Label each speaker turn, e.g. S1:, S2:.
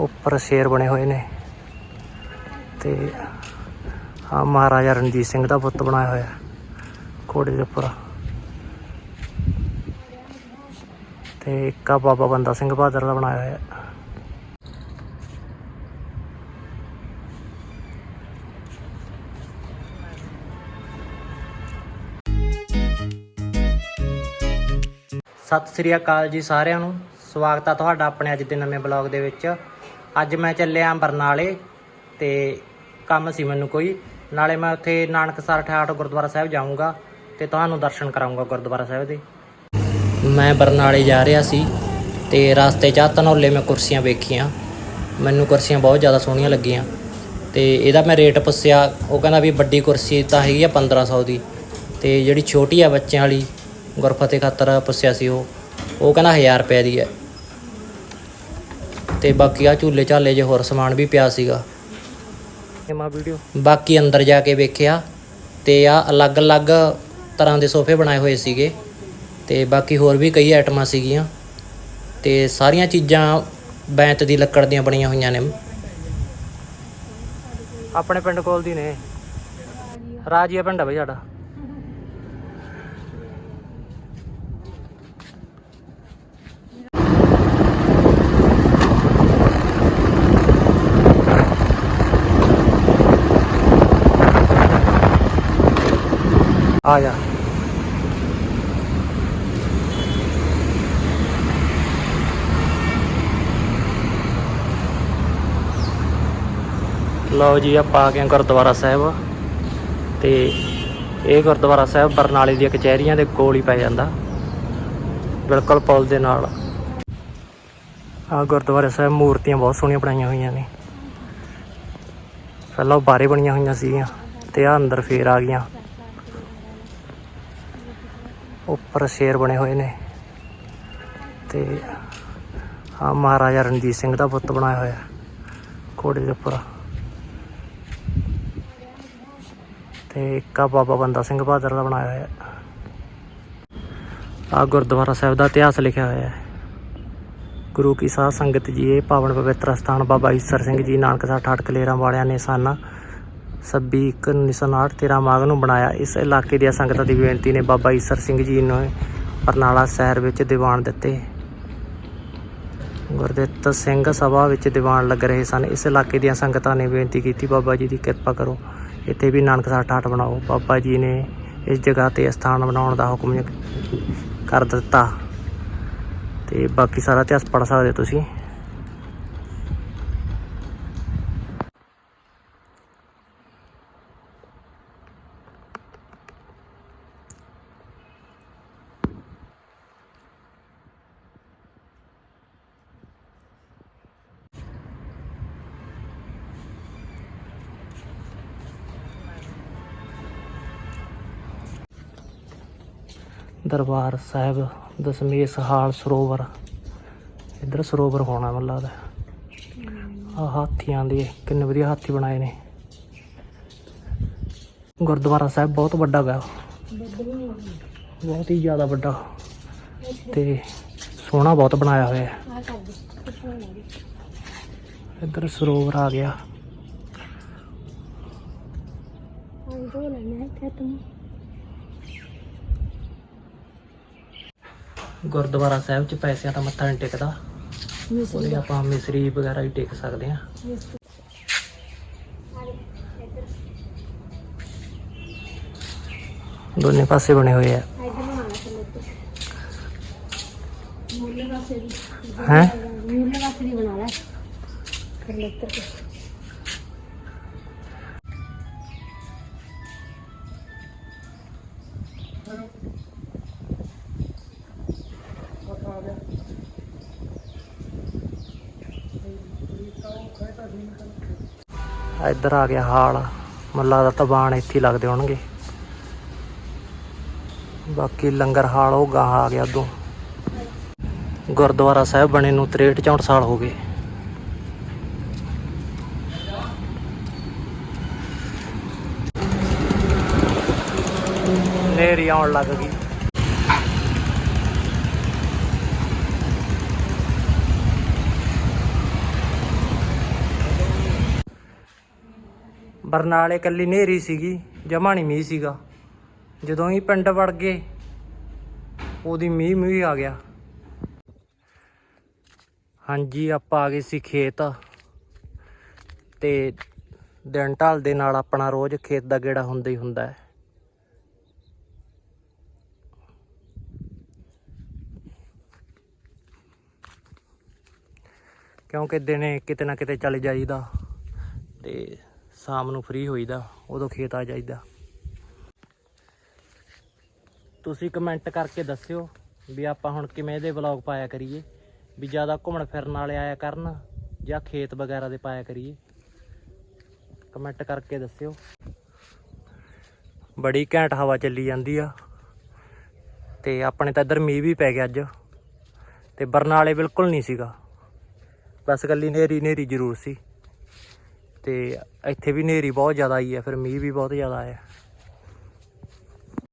S1: ਉੱਪਰ ਸ਼ੇਰ ਬਣੇ ਹੋਏ ਨੇ। ਤੇ ਆ ਮਹਾਰਾਜਾ ਰਣਜੀਤ ਸਿੰਘ ਦਾ ਪੁੱਤ ਬਣਾਇਆ ਹੋਇਆ। ਘੋੜੇ ਦੇ ਉੱਪਰ। ਤੇ ਇੱਕ ਆ ਬਾਬਾ ਬੰਦਾ ਸਿੰਘ ਬਹਾਦਰ ਦਾ ਬਣਾਇਆ ਹੋਇਆ। ਸਤਿ ਸ੍ਰੀ ਅਕਾਲ ਜੀ ਸਾਰਿਆਂ ਨੂੰ। ਸਵਾਗਤ ਆ ਤੁਹਾਡਾ ਆਪਣੇ ਅੱਜ ਦੇ ਨਵੇਂ ਬਲੌਗ ਦੇ ਵਿੱਚ। ਅੱਜ ਮੈਂ ਚੱਲਿਆ ਬਰਨਾਲੇ ਤੇ ਕੰਮ ਸੀ ਮੈਨੂੰ ਕੋਈ। ਨਾਲੇ ਮੈਂ ਉੱਥੇ ਨਾਨਕਸਰ ਠਾਠ ਗੁਰਦੁਆਰਾ ਸਾਹਿਬ ਜਾਊਂਗਾ ਤੇ ਤੁਹਾਨੂੰ ਦਰਸ਼ਨ ਕਰਾਊਂਗਾ ਗੁਰਦੁਆਰਾ ਸਾਹਿਬ ਦੇ। ਮੈਂ ਬਰਨਾਲੇ ਜਾ ਰਿਹਾ ਸੀ ਤੇ ਰਸਤੇ 'ਚ ਆਹ ਧਨੌਲੇ ਮੈਂ ਕੁਰਸੀਆਂ ਵੇਖੀਆਂ। ਮੈਨੂੰ ਕੁਰਸੀਆਂ ਬਹੁਤ ਜ਼ਿਆਦਾ ਸੋਹਣੀਆਂ ਲੱਗੀਆਂ ਤੇ ਇਹਦਾ ਮੈਂ ਰੇਟ ਪੁੱਛਿਆ, ਉਹ ਕਹਿੰਦਾ ਵੀ ਵੱਡੀ ਕੁਰਸੀ ਤਾਂ ਹੈਗੀ ਆ 1500 ਦੀ ਤੇ ਜਿਹੜੀ ਛੋਟੀ ਆ ਬੱਚਿਆਂ ਵਾਲੀ ਗੁਰਫਤਿਹ ਖਾਤਰ ਪੁੱਛਿਆ ਸੀ ਉਹ। ਉਹ ਕਹਿੰਦਾ 1000 ਰੁਪਏ ਦੀ ਹੈ ਤੇ ਬਾਕੀ ਆ ਝੂਲੇ ਝਾਲੇ ਜੇ ਹੋਰ ਸਮਾਨ ਵੀ ਪਿਆ ਸੀਗਾ। ਮਾ ਵੀਡੀਓ ਬਾਕੀ ਅੰਦਰ ਜਾ ਕੇ ਵੇਖਿਆ ਤੇ ਆ ਅਲੱਗ-ਅਲੱਗ ਤਰ੍ਹਾਂ ਦੇ ਸੋਫੇ ਬਣਾਏ ਹੋਏ ਸੀਗੇ ਤੇ ਬਾਕੀ ਹੋਰ ਵੀ ਕਈ ਆਈਟਮਾਂ ਸੀਗੀਆਂ ਤੇ ਸਾਰੀਆਂ ਚੀਜ਼ਾਂ ਬੈਂਤ ਦੀ ਲੱਕੜ ਦੀਆਂ ਬਣੀਆਂ ਹੋਈਆਂ ਨੇ। ਆਪਣੇ ਪਿੰਡ ਕੋਲ ਦੀ ਨੇ। ਰਾਜੀਆ ਪਿੰਡ ਆ ਬਈ ਸਾਡਾ। ਆ ਜਾ। ਲਓ ਜੀ, ਆਪਾਂ ਆ ਗਏ ਗੁਰਦੁਆਰਾ ਸਾਹਿਬ। ਤੇ ਇਹ ਗੁਰਦੁਆਰਾ ਸਾਹਿਬ ਬਰਨਾਲੇ ਦੀਆਂ ਕਚਹਿਰੀਆਂ ਦੇ ਕੋਲ ਹੀ ਪੈ ਜਾਂਦਾ। ਬਿਲਕੁਲ ਪੁਲ ਦੇ ਨਾਲ। ਆ ਗੁਰਦੁਆਰਾ ਸਾਹਿਬ ਮੂਰਤੀਆਂ ਬਹੁਤ ਸੋਹਣੀਆਂ ਬਣਾਈਆਂ ਹੋਈਆਂ ਨੇ। ਪਹਿਲਾਂ ਉਹ ਬਾਰੇ ਬਣੀਆਂ ਹੋਈਆਂ ਸੀਗੀਆਂ ਤੇ ਆ ਅੰਦਰ ਫੇਰ ਆ ਗਈਆਂ। ਉੱਪਰ ਸ਼ੇਰ ਬਣੇ ਹੋਏ ਨੇ। ਤੇ ਆ ਮਹਾਰਾਜਾ ਰਣਜੀਤ ਸਿੰਘ ਦਾ ਪੁੱਤ ਬਣਾਇਆ ਹੋਇਆ। ਘੋੜੇ ਦੇ ਉੱਪਰ। ਤੇ ਇੱਕ ਆ ਬਾਬਾ ਬੰਦਾ ਸਿੰਘ ਬਹਾਦਰ ਦਾ ਬਣਾਇਆ ਹੋਇਆ। ਆ ਗੁਰਦੁਆਰਾ ਸਾਹਿਬ ਦਾ ਇਤਿਹਾਸ ਲਿਖਿਆ ਹੋਇਆ ਹੈ। ਗੁਰੂ ਕੀ ਸਾਧ ਸੰਗਤ ਜੀ, ਇਹ ਪਾਵਨ ਪਵਿੱਤਰ ਸਥਾਨ ਬਾਬਾ ਈਸਰ ਸਿੰਘ ਜੀ, ਨਾਨਕ ਸਾਹਿਬ ਠਾਠ ਕਲੇਰਾਂ ਵਾਲਿਆਂ ਨੇ ਸਨ 26 ਇੱਕ 1959 13 ਮਾਘ ਨੂੰ ਬਣਾਇਆ। ਇਸ ਇਲਾਕੇ ਦੀਆਂ ਸੰਗਤਾਂ ਦੀ ਬੇਨਤੀ ਨੇ ਬਾਬਾ ਈਸਰ ਸਿੰਘ ਜੀ ਨੂੰ ਬਰਨਾਲਾ ਸ਼ਹਿਰ ਵਿੱਚ ਦੀਵਾਨ ਦਿੱਤੇ। ਗੁਰਦਿੱਤ ਸਿੰਘ ਸਭਾ ਵਿੱਚ ਦੀਵਾਨ ਲੱਗ ਰਹੇ ਸਨ। ਇਸ ਇਲਾਕੇ ਦੀਆਂ ਸੰਗਤਾਂ ਨੇ ਬੇਨਤੀ ਕੀਤੀ, ਬਾਬਾ ਜੀ ਦੀ ਕਿਰਪਾ ਕਰੋ, ਇੱਥੇ ਵੀ ਨਾਨਕ ਸਾਹਿਬ ਠਾਠ ਬਣਾਓ। ਬਾਬਾ ਜੀ ਨੇ ਇਸ ਜਗ੍ਹਾ ਤੇ ਸਥਾਨ ਬਣਾਉਣ ਦਾ ਹੁਕਮ ਕਰ ਦਿੱਤਾ। ਤੇ ਬਾਕੀ ਸਾਰਾ ਇਤਿਹਾਸ ਪੜ੍ਹ ਸਕਦੇ ਹੋ ਤੁਸੀਂ। ਦਰਬਾਰ ਸਾਹਿਬ, ਦਸਮੇਸ਼ ਹਾਲ ਸਰੋਵਰ। ਇੱਧਰ ਸਰੋਵਰ ਹੋਣਾ ਮੈਨੂੰ ਲੱਗਦਾ। ਆ ਹਾਥੀਆਂ ਦੇ, ਕਿੰਨੇ ਵਧੀਆ ਹਾਥੀ ਬਣਾਏ ਨੇ। ਗੁਰਦੁਆਰਾ ਸਾਹਿਬ ਬਹੁਤ ਵੱਡਾ ਗਾ ਬਹੁਤ ਹੀ ਜ਼ਿਆਦਾ ਵੱਡਾ। ਤੇ ਸੋਹਣਾ ਬਹੁਤ ਬਣਾਇਆ ਹੋਇਆ। ਹੈ ਇੱਧਰ ਸਰੋਵਰ ਆ ਗਿਆ। ਗੁਰਦੁਆਰਾ ਸਾਹਿਬ ਚ ਪੈਸਿਆਂ ਦਾ ਮੱਥਾ ਨਹੀਂ ਟੇਕਦਾ। ਉਹਦੇ ਆਪਾਂ ਮਿਸਰੀ ਵਗੈਰਾ ਵੀ ਟੇਕ ਸਕਦੇ ਆ ਦੋਨੇ ਪਾਸੇ ਬਣੇ ਹੋਏ ਆ। ਹੈ? ਇੱਧਰ ਆ ਗਿਆ ਹਾਲ। ਮੱਲਾ ਦਾ ਤਬਾਨ ਇੱਥੇ ਲੱਗਦੇ ਹੋਣਗੇ। ਬਾਕੀ ਲੰਗਰ ਹਾਲ ਉਹ ਗਾਂ ਆ ਗਿਆ ਉਦੋਂ। ਗੁਰਦੁਆਰਾ ਸਾਹਿਬ ਬਣੇ ਨੂੰ 63 64 ਸਾਲ ਹੋ ਗਏ। ਨੇਰੀ ਆਉਣ ਲੱਗ ਗਈ। ਬਰਨਾਲੇ ਕੱਲੀ ਨੇਰੀ ਸੀਗੀ, ਜਮਾ ਨਹੀਂ ਮੀਂਹ ਸੀਗਾ। ਜਦੋਂ ਹੀ ਪਿੰਡ ਵੜ ਗਏ, ਉਹਦੀ ਮੀਂਹ ਮੀਂਹ ਆ ਗਿਆ। ਹਾਂਜੀ, ਆਪਾਂ ਆ ਗਏ ਸੀ ਖੇਤ। ਤੇ ਦਿਨ ਢਲ ਦੇ ਨਾਲ ਆਪਣਾ ਰੋਜ਼ ਖੇਤ ਦਾ ਗੇੜਾ ਹੁੰਦਾ ਹੀ ਹੁੰਦਾ ਹੈ। ਕਿਉਂਕਿ ਦਿਨੇ ਕਿਤੇ ਨਾ ਕਿਤੇ ਚਲੇ ਜਾਈਦਾ। ਤੇ ਸ਼ਾਮ ਨੂੰ ਫ੍ਰੀ ਹੋਈਦਾ, ਉਦੋਂ ਖੇਤ ਆ ਜਾਈਦਾ। ਤੁਸੀਂ ਕਮੈਂਟ ਕਰਕੇ ਦੱਸਿਓ ਵੀ ਆਪਾਂ ਹੁਣ ਕਿਵੇਂ ਦੇ ਵਲੌਗ ਪਾਇਆ ਕਰੀਏ, ਵੀ ਜ਼ਿਆਦਾ ਘੁੰਮਣ ਫਿਰਨ ਵਾਲੇ ਆਇਆ ਕਰਨ ਜਾਂ ਖੇਤ ਵਗੈਰਾ ਦੇ ਪਾਇਆ ਕਰੀਏ। ਕਮੈਂਟ ਕਰਕੇ ਦੱਸਿਓ। ਬੜੀ ਘੈਂਟ ਹਵਾ ਚੱਲੀ ਜਾਂਦੀ ਆ, ਤੇ ਆਪਣੇ ਤਾਂ ਇੱਧਰ ਮੀਂਹ ਵੀ ਪੈ ਗਿਆ ਅੱਜ, ਤੇ ਬਰਨਾਲੇ ਬਿਲਕੁਲ ਨਹੀਂ ਸੀਗਾ। ਬਸ ਕੱਲੀ ਨੇਰੀ ਨੇਰੀ ਜ਼ਰੂਰ ਸੀ। ਤੇ ਇੱਥੇ ਵੀ ਹਨੇਰੀ ਬਹੁਤ ਜ਼ਿਆਦਾ ਆਈ ਹੈ ਫਿਰ ਮੀਂਹ ਵੀ ਬਹੁਤ ਜ਼ਿਆਦਾ ਆਇਆ।